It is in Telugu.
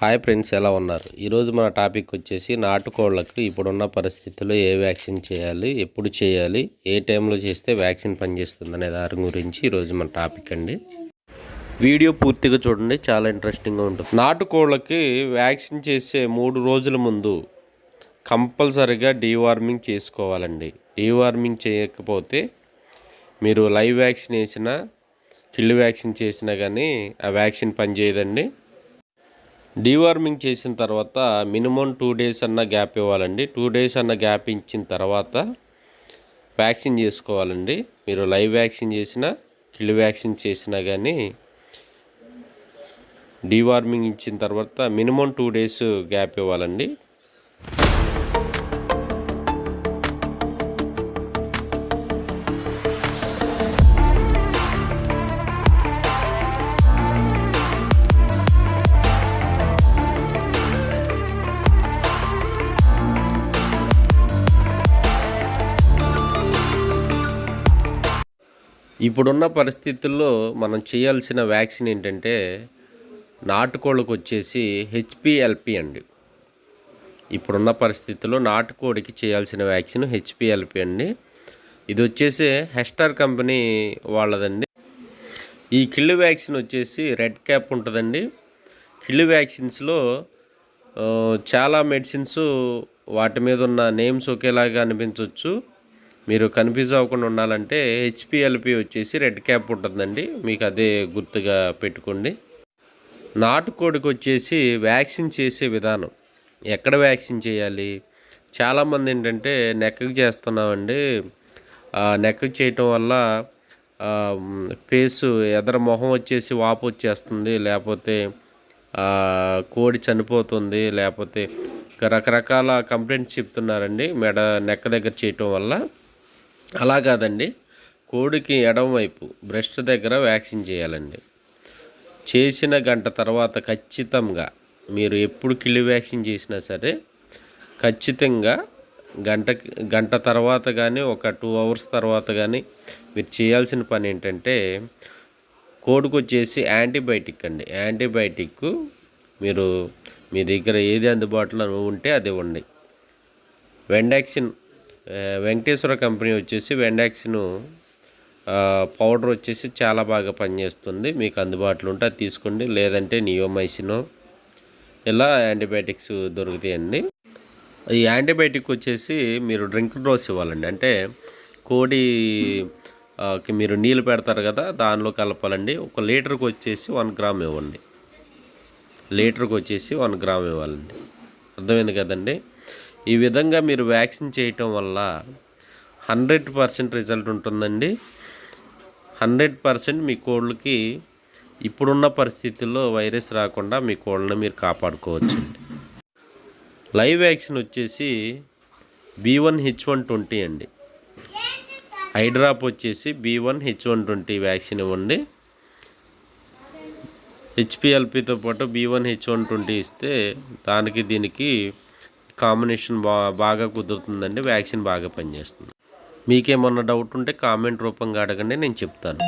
హాయ్ ఫ్రెండ్స్ ఎలా ఉన్నారు? ఈరోజు మన టాపిక్ వచ్చేసి నాటుకోళ్ళకు ఇప్పుడున్న పరిస్థితుల్లో ఏ వ్యాక్సిన్ చేయాలి ఎప్పుడు చేయాలి ఏ టైంలో చేస్తే వ్యాక్సిన్ పనిచేస్తుంది అనే దాని గురించి ఈరోజు మన టాపిక్ అండి. వీడియో పూర్తిగా చూడండి చాలా ఇంట్రెస్టింగ్గా ఉంటుంది. నాటుకోళ్ళకి వ్యాక్సిన్ చేసే మూడు రోజుల ముందు కంపల్సరిగా డీవార్మింగ్ చేసుకోవాలండి. డీవార్మింగ్ చేయకపోతే మీరు లైవ్ వ్యాక్సిన్ వేసినా కిల్లు వ్యాక్సిన్ చేసినా కానీ ఆ వ్యాక్సిన్ పనిచేయదండి. డీవార్మింగ్ చేసిన తర్వాత మినిమం టూ డేస్ అన్న గ్యాప్ ఇవ్వాలండి. టూ డేస్ అన్న గ్యాప్ ఇచ్చిన తర్వాత వ్యాక్సిన్ చేసుకోవాలండి. మీరు లైవ్ వ్యాక్సిన్ చేసినా కిళ్ళు వ్యాక్సిన్ చేసినా కానీ డీవార్మింగ్ ఇచ్చిన తర్వాత మినిమం టూ డేస్ గ్యాప్ ఇవ్వాలండి. ఇప్పుడున్న పరిస్థితుల్లో మనం చేయాల్సిన వ్యాక్సిన్ ఏంటంటే నాటుకోళ్ళకు వచ్చేసి హెచ్పిఎల్పి అండి. ఇప్పుడున్న పరిస్థితుల్లో నాటుకోడికి చేయాల్సిన వ్యాక్సిన్ హెచ్పిఎల్పి అండి. ఇది వచ్చేసి హెస్టార్ కంపెనీ వాళ్ళదండి. ఈ కిళ్ళు వ్యాక్సిన్ వచ్చేసి రెడ్ క్యాప్ ఉంటుందండి. కిళ్ళు వ్యాక్సిన్స్లో చాలా మెడిసిన్స్ వాటి మీద ఉన్న నేమ్స్ ఒకేలాగా అనిపించవచ్చు మీరు కన్ఫ్యూజ్ అవ్వకుండా ఉండాలంటే హెచ్పిఎల్పి వచ్చేసి రెడ్ క్యాప్ ఉంటుందండి. మీకు అదే గుర్తుగా పెట్టుకోండి. నాటుకోడికి వచ్చేసి వ్యాక్సిన్ చేసే విధానం. ఎక్కడ వ్యాక్సిన్ చేయాలి? చాలామంది ఏంటంటే నెక్కకు చేస్తున్నామండి. ఆ చేయటం వల్ల ఫేసు ఎదర మొహం వచ్చేసి వాపు వచ్చేస్తుంది. లేకపోతే కోడి చనిపోతుంది. లేకపోతే రకరకాల కంప్లైంట్స్ చెప్తున్నారండి మెడ నెక్క దగ్గర చేయటం వల్ల. అలా కాదండి. కోడికి ఎడమవైపు బ్రెస్ట్ దగ్గర వ్యాక్సిన్ చేయాలండి. చేసిన గంట తర్వాత ఖచ్చితంగా మీరు ఎప్పుడు కిళ్ళి వ్యాక్సిన్ చేసినా సరే ఖచ్చితంగా గంట గంట తర్వాత కానీ ఒక టూ అవర్స్ తర్వాత కానీ మీరు చేయాల్సిన పని ఏంటంటే కోడికి వచ్చేసి యాంటీబయాటిక్ అండి. యాంటీబయాటిక్ మీరు మీ దగ్గర ఏది అందుబాటులో ఉంటే అది ఇవ్వండి. వెండాక్సిన్ వెంకటేశ్వర కంపెనీ వచ్చేసి వెండాక్సిన్ పౌడర్ వచ్చేసి చాలా బాగా పనిచేస్తుంది. మీకు అందుబాటులో ఉంటే అది తీసుకోండి. లేదంటే నియోమైసినో ఇలా యాంటీబయాటిక్స్ దొరుకుతాయండి. ఈ యాంటీబయాటిక్ వచ్చేసి మీరు డ్రింక్ డోస్ ఇవ్వాలండి. అంటే కోడి మీరు నీళ్ళు పెడతారు కదా దానిలో కలపాలండి. ఒక లీటర్కి వచ్చేసి వన్ గ్రామ్ ఇవ్వండి. లీటర్కి వచ్చేసి వన్ గ్రామ్ ఇవ్వాలండి. అర్థమైంది కదండి? ఈ విధంగా మీరు వ్యాక్సిన్ చేయటం వల్ల హండ్రెడ్ పర్సెంట్ రిజల్ట్ ఉంటుందండి. హండ్రెడ్ పర్సెంట్ మీ కోళ్ళకి ఇప్పుడున్న పరిస్థితుల్లో వైరస్ రాకుండా మీ కోళ్ళని మీరు కాపాడుకోవచ్చండి. లైవ్ వ్యాక్సిన్ వచ్చేసి B one H one twenty అండి. హైడ్రాప్ వచ్చేసి B one H one twenty vaccine ఇవ్వండి. హెచ్పిఎల్పితో పాటు B one H one twenty ఇస్తే దానికి దీనికి కాంబినేషన్ బా బాగా కుదురుతుందండి వ్యాక్సిన్ బాగా పనిచేస్తుంది. మీకేమన్నా డౌట్ ఉంటే కామెంట్ రూపంగా అడగండి నేను చెప్తాను.